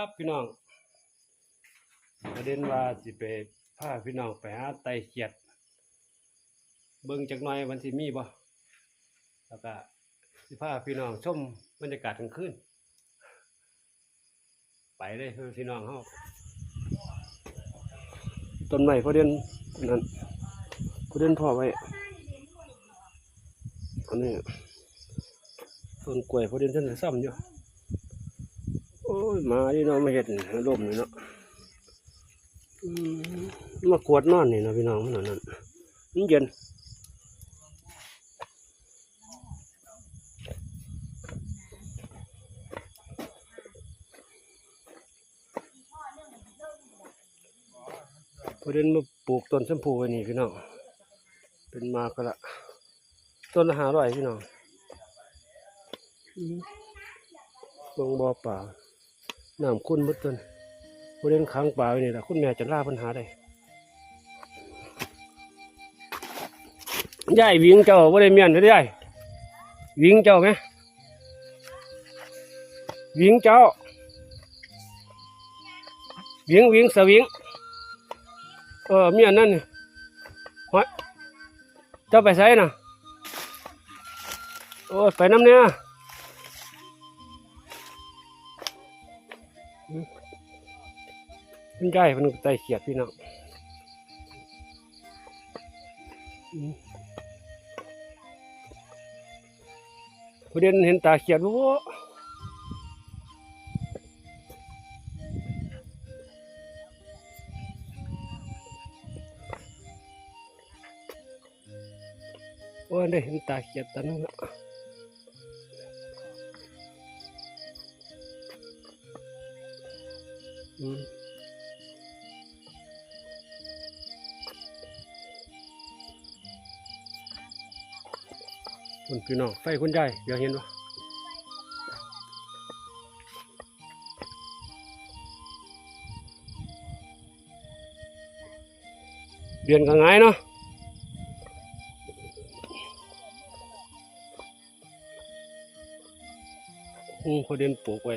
ครับพี่น้องประเด็นว่าสิไปพาพี่น้องไปหาไตเขียด เบิ่งจักหน่อยวันสิมีบ่แล้วก็สิพาพี่น้องชมบรรยากาศกลางคืนไปเลยพี่น้องเฮาต้นไม้พอเด่นนั่นพอเด่นพ่อไว้อันนี้ต้นกล้วยพอเด่นท่านได้ซ่อมอยู่ โอ้ยมาที่เนาะมาเห็ดลมนี่เนาะมากวดนอนนี่นะพี่น้องมันนั่นนั่นมันเย็นพอเดินมาปลูกต้นชมพูไว้นี่พี่น้องเป็นมากก็ละต้นละหาร้อยพี่น้องอืมลงบ่อป่า น้ำคุณหมดต้นบริเวณค้างป่าไว้นี่แหละคุณแม่จะล่าปัญหาได้ยายวิ่งเจ้าบ่ได้เมียนได้ยายวิ่งเจ้าไหมวิ่งเจ้าวิ่งวิ่งสวิงเออเมียนนั่นนี่ฮะเจ้าไปไสน่ะโอ้ยไปน้ำเนี่ย มันใหญ่มันไตเขียดพี่น้องอืมประเด็นเห็นตาเขียดวัวโอ้ยได้เห็นตาเขียดตอนนั้นละอืม คุณพี่น้องไฟคุณยายอยวเห็นวะเดือนก็ง่ายเนาะอืมพอเดินปลูกไว้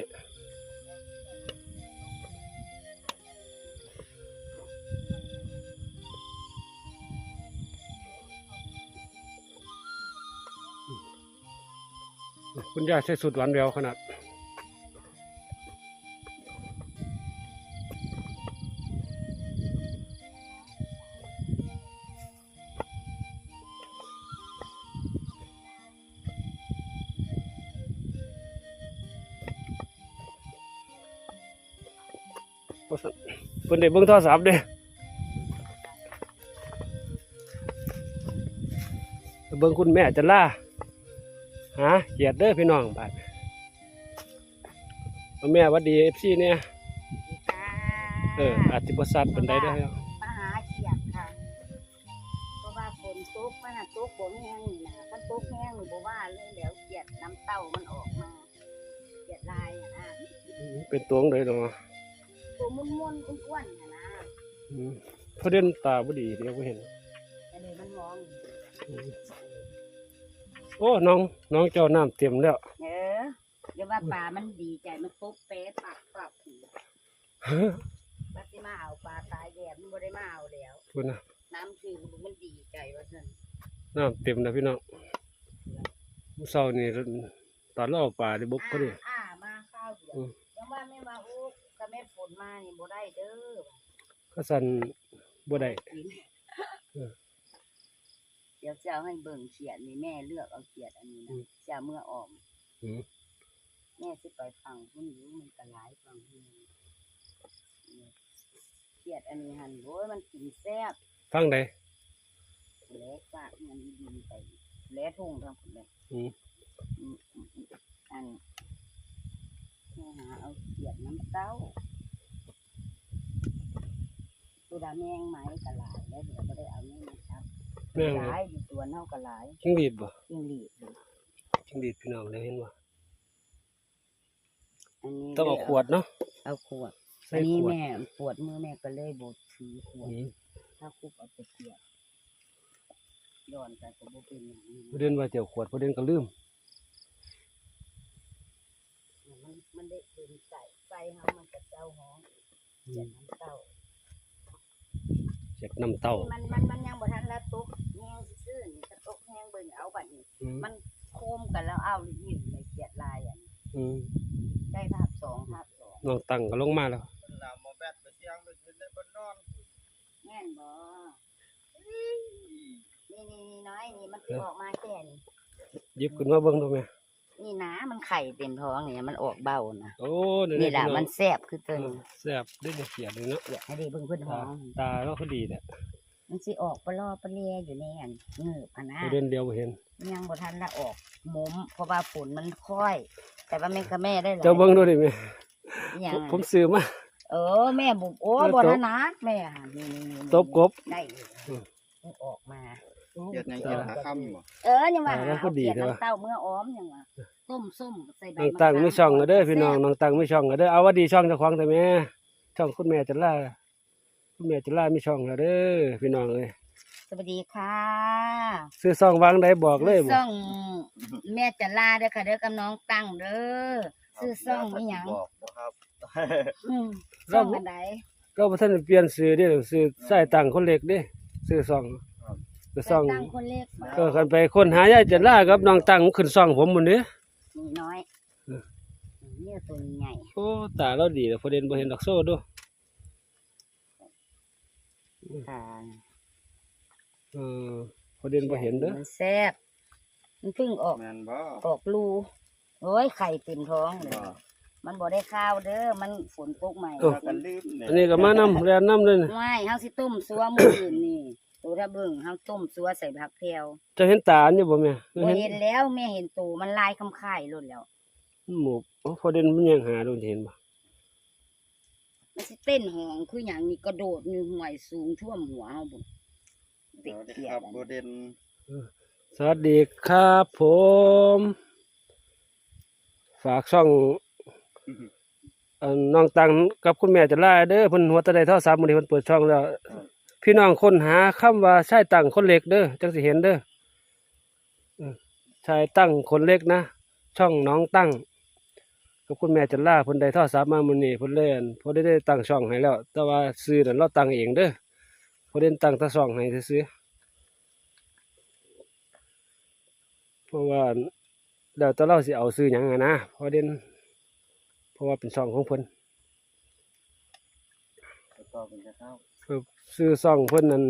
คุณยายใส่สุดหวานแววขนาดเพิ่นได้เบิ่งโทรศัพท์เด้เบิ่งคุณแม่จะล่า หาเกียดเด้อพี่น้องบาดเอาแม่หวัดดีเอฟซีเนี่ยเอออาจจะบ่ซัดปานใดได้อมาหาเขียดค่ะเพราะว่าฝนตกมันน่ะตกฝนแห้งนี่นะมันตกแห้งนี่บ่ว่าเลยแล้วเขียดน้ำเต้ามันออกมาเขียดลายอะนะเป็นตัวของใดดอกตัวมุนมุนๆอ้วนๆน่ะนะอืมเพราะเด่นตาบ่ดีเดี๋ยวบ่เห็นอันนี้มันมองอืม โอ้น้องน้องเจ้าน้ำเต็มแล้ว เออเดี๋ยวว่าปลามันดีใจมันตกเป๊ะปักปักผีบัดสิมาเอาปลาตายแดดมันบ่ได้มาเอาแล้วคุณนะน้ำคือมันดีใจว่าซั่นน้ำเต็มแล้วพี่น้องมื้อเช้านี่ตอนเราเอาปลาได้บุกพอดีอ่าอ่ามาข้าวเดียวอืมยังว่าไม่มาโอ้ก็แม่ฝนมานี่บ่ได้เด้อก็สั่นบ่ได้เออเดี๋ยว จะเอาให้เบิ่งเขียดนี่แม่เลือกเอาเขียดอันนี้อืนะมจะเอามื่อออมอืมแม่สิไปฟังพุ่นอยู่มันก็หลายฟังพุ่นอยู่เขียดอันนี้หันโอ้ยมันกินแซ่บฟังใดแหลกปากมันดินไปแหล้ทุ่งทางพุ่นเลยอืมอืมอืมอืมอันแม่หาเอาเขียดน้ำเต้าตัวดาแมงไหมก็หลายแล้วเดี๋ยวก็ได้เอานี่นะครับ แม่งหลายอยู่ตัวเน่าก็หลายจิ้งหรีดบ่จิ้งหรีดนี่จิ้งหรีดพี่น้องได้เห็นบ่อันนี้ต้องเอาขวดเนาะเอาขวดใส่อันนี้ขวดแม่ปวดมือแม่ก็เลยบดถือขวดอืมถ้าคุบเอาไปเกี่ยวย้อนไปก็บ่เป็นอย่างนี้ประเด็นว่าเจ้าขวดประเด็นก็ลืมมันมันได้เป็นใส่ใส่เฮามันกระจาเขียดน้ำเต้า เจ็ดน้ำเต้า มันมันมันยังบ่ทันละตกแห้งซื่อๆนี่ก็ตกแห้งเบิ่งเอาบัดนี้ อืมมันโคมกันแล้วเอายืนเลยเขียดลายอะอืมได้ภาพสองภาพสองน้องตังก็ลงมาแล้ว ลามมาแบดไปเสียงไปขึ้นได้บนนอนแม่นบ่นี่นี่นี่น้อยนี่มันสิออกมาแค่นี้หยิบขึ้นมาเบิ่งดูแม่นี่นะมัน ไข่เต็มท้องนี่มันออกเบ้านะโอ้นี่นี่แหละพี่องมันแซ่บคือตัวเออนี้แซ่บได้แต่เขียดเลยเนาะอยากให้ได้เบิ่งเพิ่นท้ตาองตาเราก็ดีแหละมันสิออกปลอปลาเลียอยู่ในอันเงือบอะนะประเด็นเดียวบ่เห็นยังบ่ทันละออกมุมเพราะว่าฝนมันค่อย แต่ว่าแม่กับแม่ได้หลายเจ้าเบิ่งดูดิแม่อหย่างผมผมซื้อมาเออแม่บุบโอ้เออบ่ตบถนัดแม่หั่นนี่นี่นี่ตบกบได้อยู่อืมมันออกมาเฮ็ดหยังเฮ็ดหาค่ำบ่เออยังว่าอ่าแล้วก็เอาดีเกลียดใช่ปะน้ำเต้าเมื่ออ้อมยังว่า ต้มส้มใส่ใบน้องมะตังขามไม่ช่องก็เด้อพี่น้องแซ่บน้องตังไม่ช่องก็เด้อเอาว่าดีช่องเจ้าของแต่แม่ช่องคุณแม่จันล่าคุณแม่จันล่ามีช่องแล้วเด้อพี่น้องเอ้ยสวัสดีค่ะซื้อซองวางใดบอกเลยบ่ซ่องแม่จะลาเด้อค่ะเด้อกับน้องตั้งเด้อซื้อซ่องอีหยังบอกบ่ครับอืมซ่องอันใดก็บ่ทันได้เปลี่ยนซื้อเด้อซื้อใส่ตังคนเล็กเด้ซื้อซองซื้อซองตั้งคนเล็กบ่ก็คันไปคนหายายจันล่ากับน้องตังขึ้นซองผมหมดเด้ นี่น้อยเออเนี่ยตัวใหญ่โอ้ตาเราดีแล้วประเด็นบ่เห็นดอกโซ่ดูค่ะเออประเด็นบ่เห็นเด้อมันแซ่บมันเพิ่งออกแม่นบ่ออกรูโอ้ยไข่เต็มท้องเลยบ่มันบ่ได้ข้าวเด้อ มันฝนตกใหม่พากันลืมเนี่ยอันนี้ก็มานำแลนนํเลยนะไม่เฮาสิต้มซัวมื้ออื่นนี่ ตัวระเบิ่งเฮาต้มซัวใส่ผักแพรวเจะเห็นตาอันนี้บ่แม่บ่เห็นแล้วแม่เห็นตูมันลายคำค่ายล้นแล้ว หมูโอ้ประเด็นมันยังหาดูเห็นบ่มันสิเต้นหองคือหยังนี่กระโดดนี่ห่วยสูงท่วมหัวเฮาบุสเด็กวัสดีเกียครัดบอันโบนี้เด่นสวัสดีครับผม ฝากช่องเอ่อน้องตังกับคุณแม่จะล่าเด้อเพิ่นหัวตะไดโทรศัพท์มื้อนี้เพิ่นเปิดช่องแล้ว พี่น้องค้นหาคำว่าชายตั้งคนเล็กเด้อจังสิเห็นเด้อชายตั้งคนเล็กนะ ช่องน้องตั้งกับคุณแม่จันล่าพนได้ทรศัพท์มามื้อนี้เพิ่นเล่นพนได้ได้ตั้งช่องให้แล้ว แต่ว่าซื้อนั่นเราตั้งเองเด้อพนเล่นตั้งต่ช่องให้ซื่อเพราะว่าแล้วแต่เราสิเอาซื้อหยังอะนะพราะเด่นเพราะว่าเป็นช่องของเพิ่นต่อเป็นเข้าครับ ซื้อซ่องเพิ่นนั่น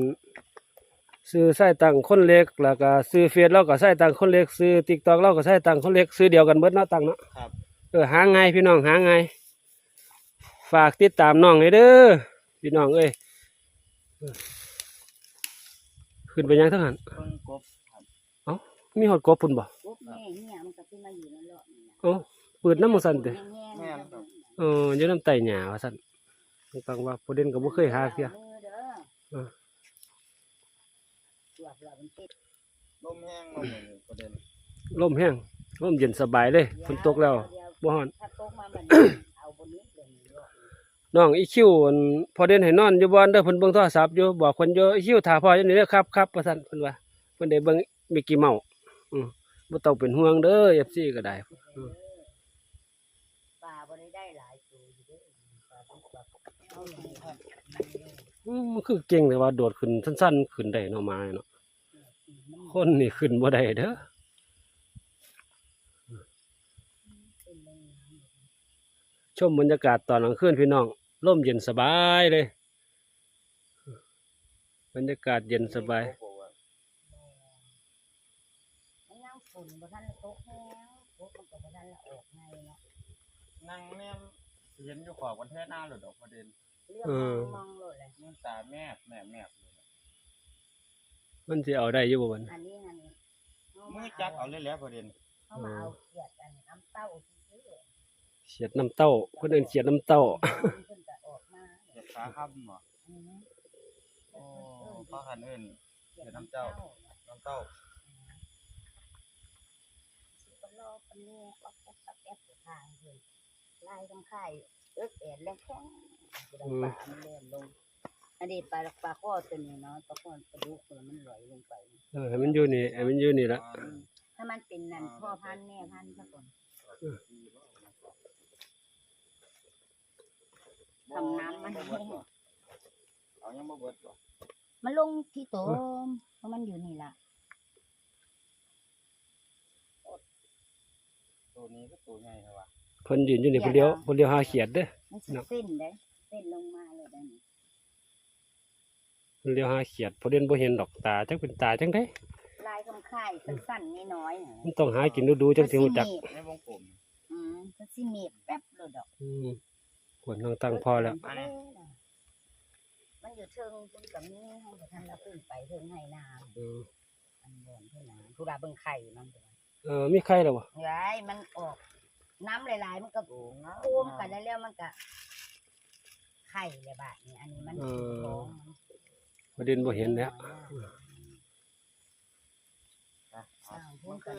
ซื้อใส่ตังคนเล็กแล้วก็ซื้อเฟซเราก็ใส่ตังคนเล็กซื้อ TikTok เราก็ใส่ตังคนเล็กซื้อเดียวกันเบิดเนาะตังเนาะครับ เออหาง่ายพี่น้องหาง่ายฝากติดตามน้องให้เด้อพี่น้องเอ้ยเออขึ้นไปยังทั้งหันเพิ่งกบครับมีหอดกบพุ่นบ่ปุ๊บแม่เหี่ยมันก็ขึ้นมาอยู่นั่นแหละนี่นะเอ้าเปิดน้ำมันสั่นเด้อแง่ๆมันก็เอออยู่น้ำไตหญ้าว่าสั่นตังว่าประเด็นก็บ่เคยหาเที่ยมือ ล้วมันติดลมแห้งลมเหมือนโบเด่นลมแห้งลมเย็นสบายเลยฝนตกแล้วบ่ฮ้อนถ้าตกมามันเอาบนนี้เลยนี่เนาะน้องอีคิวอั่นพอเดินให้นอนอยู่บ้านเด้อเพิ่นเบิ่งโทรศัพท์อยู่บอกเพิ่นอยู่อีคิวถ่าพ่ออยู่นี่เด้อครับครับว่าซั่นเพิ่นว่าเพิ่นได้เบิ่งมิกกี้เมาส์อือบ่ต้องเป็นห่วงเด้อ FC ก็ได้อือปลาบ่ได้ได้หลายตัวอยู่เด้อปลาทุกแบบเอาอย่างนี้ครับอื มันคือเก่งเลยว่าโดดขึ้นสั้น ๆ ขึ้นได้เนาะมาเนาะคนนี่ขึ้นบ่ได้เด้อชมบรรยากาศตอนกลางคืนพี่น้องลมเย็นสบายเลย บรรยากาศเย็นสบายนั่งเนาะนั่งแม่เห็นอยู่ขอบกันแท้หน้าหรือดอกโบเด่น เรื่องเออมองๆโลดเลยมันตาแมบแมบแมบเลยมันสิเอาได้อยู่บ่บัดอันนี้อันนี้มือจับเอาเลยแล้วโบเด่นเขามาเอาเกียดอันน้ำเต้าซื้อเสียดน้ำเต้าเพิ่นเอิ้นเสียดน้ำเต้าๆเพิ่นก็ออกมาเห็ดขาค่ำบ่อือฮึโอ้พ่อขันเอิ้นเกียดน้ำเต้าน้ำเต้าสิก็รอปานนี้ก็แป๊บแป๊บทางเพิ่นไล่กำไข่ เอิกแอดแล้วแข็งบ่ได้ปลามันเล่นลง อันนี้ปลาปลาข้อตัวนี้เนาะปลาข้อปลาดุกตัวมันลอยลงไป เออให้มันอยู่นี่ให้มันอยู่นี่ละอืมถ้ามันเป็นนั่นพ่อพันธุ์แม่พันธุ์ซะก่อนบทำน้ำมันบ่เบิดบ่เอายังบ่เบิดบ่มันลงที่โตมเพราะมันอยู่นี่ล่ะ ตัวนี้ก็ตัวใหญ่แล้วว่ะ เพิ่นยืนอยู่นี่เพิ่นเลี้ยวเพิ่นเลี้ยวหาเขียดเด้อ มันสิเนาะ เส้นเด้เส้นลงมาเลยเด้อนี่เพิ่นเลี้ยวหาเขียดพอเด่นบ่เห็นดอกตาจักเป็นตาจังได๋ลายคำค่ายสั้นๆน้อยๆน่ะมันต้องหากินดูๆจังสิรู้จัก ในวงกลม อืมก็สิเมีบแป๊บเลยดอกอืมควรนั่งตั้งพอแล้วมันอยู่เทิงเพิ่นก็มีให้แต่ท่านเราขึ้นไปเทิงให้น้เออำอันบนเท่านั้นผู้ราเบิ่งไข่มันเด้อเออมีใครแล้วบ่ยายมันออก น้ำหลายๆ มันก็ตัวงามโอมกันแล้วมันก็ไข่เลยบาดนี้อันนี้มันท้องมันพอเด่นบ่เห็นแล้วอะอ้าวเพิ่นก็